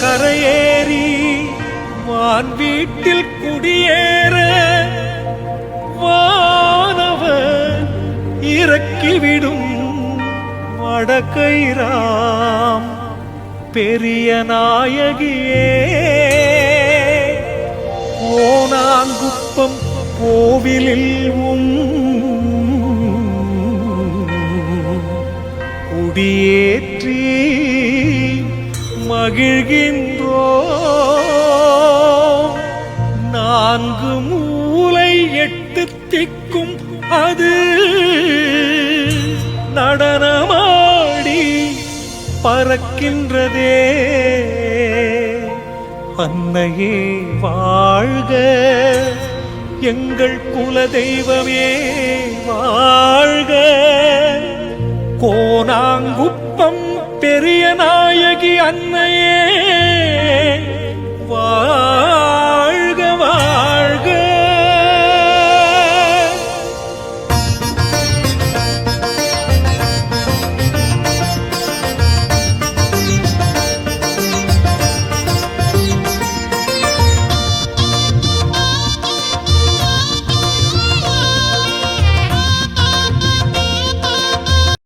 கரையேறி வான் வீட்டில் குடியேற வானவன் இறக்கிவிடும் வடக்கைராம் பெரிய நாயகியே. ஓனாங்குப்பம் கோவிலில் உன் கொடியேற்றி மகிழ்கின்றோ நான்கு மூளை எட்டு திக்கும் அது நடனமாடி பறக்கின்றதே. அன்னையே வாழ்க எங்கள் குல தெய்வமே வாழ்க. கோனாங்குப்பம் பெரிய நாயகி அன்னையே.